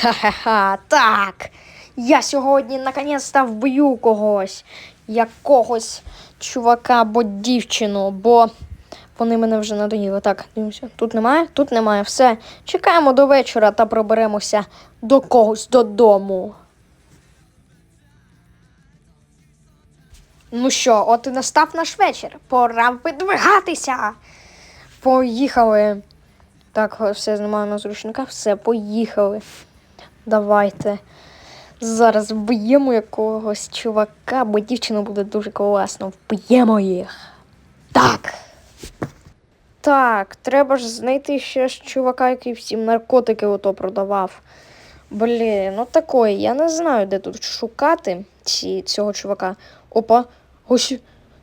Ха-ха-ха, так. Я сьогодні наконець-то вб'ю когось. Якогось чувака або дівчину, бо вони мене вже надоїли. Так, дивимося. Тут немає, тут немає. Все. Чекаємо до вечора та проберемося до когось додому. Ну що, от і настав наш вечір. Пора видвигатися. Поїхали. Так, все знімаємо з ручника. Все, поїхали. Давайте. Зараз вб'ємо якогось чувака, бо дівчина буде дуже класно. Вб'ємо їх. Так. Так, треба ж знайти ще ж чувака, який всім наркотики ото продавав. Блін, ну такое, я не знаю, де тут шукати ці, цього чувака. Опа, ось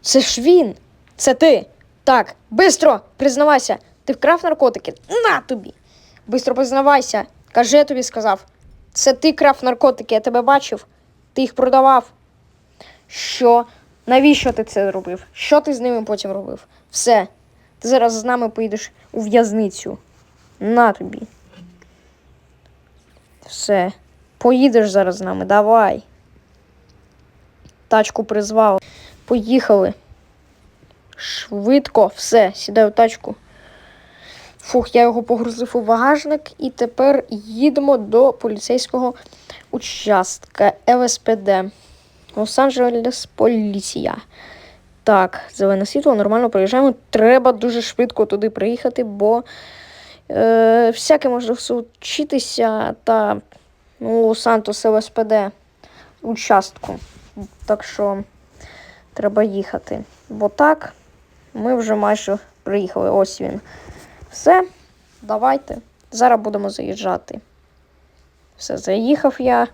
це ж він. Це ти. Так, бистро, признавайся, ти вкрав наркотики. На тобі. Бистро признавайся. Кажи, я тобі сказав. Це ти крав наркотики, я тебе бачив. Ти їх продавав. Що? Навіщо ти це робив? Що ти з ними потім робив? Все. Ти зараз з нами поїдеш у в'язницю. На тобі. Все. Поїдеш зараз з нами, давай. Тачку призвав. Поїхали. Швидко, все, сідай у тачку. Фух, я його погрузив у багажник і тепер їдемо до поліцейського участка ЛСПД. Лос-Анджелес поліція. Так, зелене світло, нормально проїжджаємо. Треба дуже швидко туди приїхати, бо е, всяке може случитися та ну, Сантос ЛСПД участку. Так що треба їхати. Бо так, ми вже майже приїхали. Ось він. Все, давайте. Зараз будемо заїжджати. Все, заїхав я.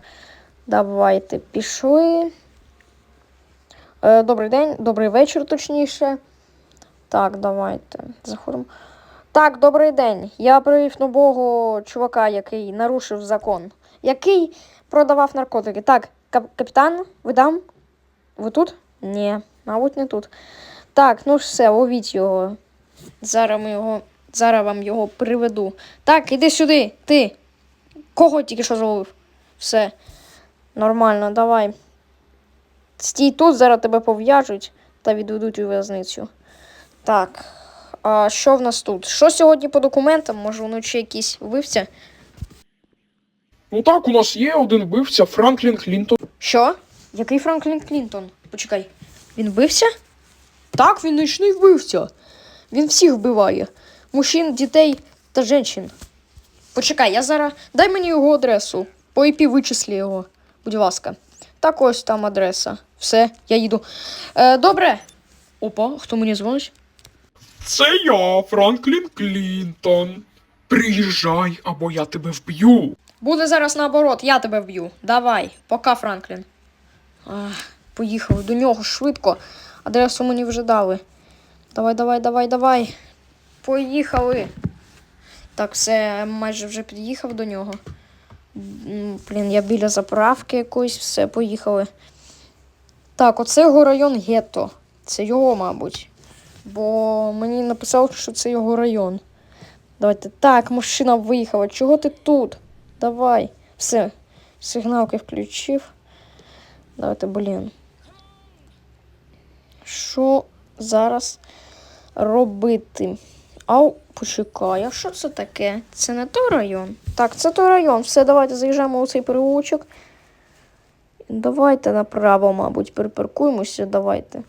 Давайте пішли. Е, добрий день, добрий вечір, точніше. Так, давайте. Заходимо. Так, добрий день. Я привів нового чувака, який нарушив закон. Який продавав наркотики. Так, кап- капітан, ви там? Ви тут? Ні, мабуть, не тут. Так, ну все, ловіть його. Зараз ми його. Зараз вам його приведу. Так, іди сюди, ти. Кого тільки що зловив? Все. Нормально, давай. Стій тут, зараз тебе пов'яжуть та відведуть у в'язницю. Так. А що в нас тут? Що сьогодні по документам? Може, вночі якийсь вбивця? Ну так, у нас є один вбивця Франклін Клінтон. Що? Який Франклін Клінтон? Почекай. Він вбився? Так, він нічний вбивця. Він всіх вбиває. Мужчин, дітей та жінчин. Почекай, я зараз. Дай мені його адресу. По IP вичислі його, будь ласка. Так ось там адреса. Все, я їду. Е, добре. Опа, хто мені дзвонить? Це я, Франклін Клінтон. Приїжджай, або я тебе вб'ю. Буде зараз наоборот, я тебе вб'ю. Давай, пока, Франклін. Ах, поїхали до нього швидко. Адресу мені вже дали. Давай, давай, давай, давай. Поїхали. Так, все, майже вже під'їхав до нього. Блін, я біля заправки якоїсь, все, поїхали. Так, оце його район гетто. Це його, мабуть. Бо мені написали, що це його район. Давайте. Так, машина виїхала. Чого ти тут? Давай. Все. Сигналки включив. Давайте, блін. Що зараз робити? Ау, почекай, а що це таке? Це не той район? Так, це той район. Все, давайте заїжджаємо у цей переулочок. Давайте направо, мабуть, перепаркуємося. Давайте.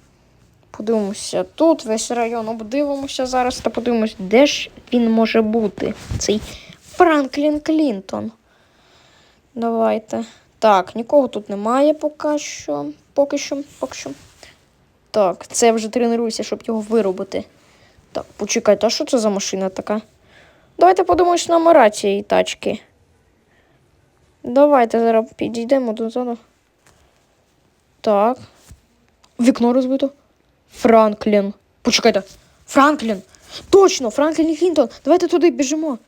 Подивимося тут весь район, обдивимося зараз та подивимося, де ж він може бути. Цей Франклін Клінтон. Давайте. Так, нікого тут немає поки що. Поки що, поки що. Так, це вже тренуюся, щоб його виробити. Так, почекайте, а що це за машина така? Давайте подивимось номера цієї тачки. Давайте зараз підійдемо додому. Так. Вікно розбито. Франклін. Почекайте. Франклін. Точно, Франклін Клінтон. Давайте туди біжимо.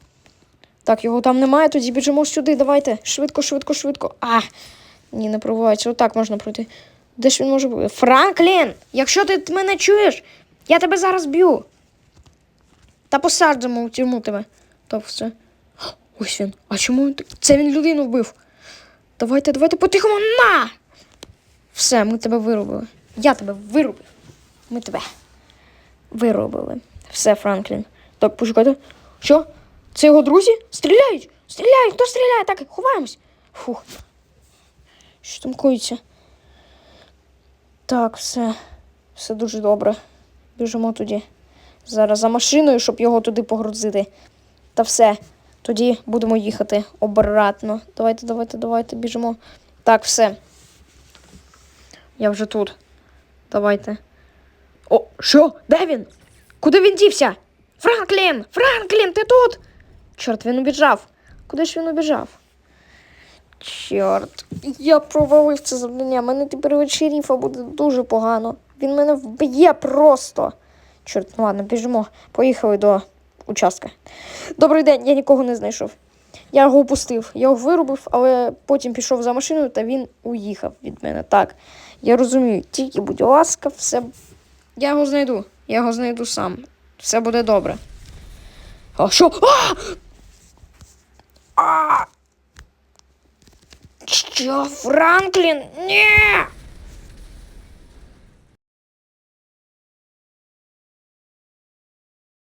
Так, його там немає, тоді біжимо сюди. Давайте. Швидко, швидко, швидко. А, ні, не пробувається. Отак можна пройти. Де ж він може бути? Франклін! Якщо ти мене чуєш, я тебе зараз б'ю. Та посаджимо в тюрму тебе. Так, все. Ось він. А чому він так? Це він людину вбив. Давайте, давайте потихому на! Все, ми тебе виробили. Я тебе виробив. Ми тебе виробили. Все, Франклін. Так, почекайте. Що? Це його друзі? Стріляють! Стріляють! Хто стріляє? Так, ховаємось. Фух. Що там коїться? Так, все. Все дуже добре. Біжимо тоді. Зараз за машиною, щоб його туди погрузити. Та все. Тоді будемо їхати обратно. Давайте, давайте, давайте, біжимо. Так, все. Я вже тут. Давайте. О, що? Де він? Куди він дівся? Франклін! Франклін, ти тут? Чорт, він убіжав. Куди ж він убіжав? Чорт, я провалив це завдання. Мене тепер від буде дуже погано. Він мене вб'є просто. Чорт, ну ладно, біжимо. Поїхали до участка. Добрий день, я нікого не знайшов. Я його упустив. Я його виробив, але потім пішов за машиною та він уїхав від мене. Так, я розумію. Тільки, будь ласка, все. Я його знайду. Я його знайду сам. Все буде добре. А що? А! А! Що, Франклін? Ні!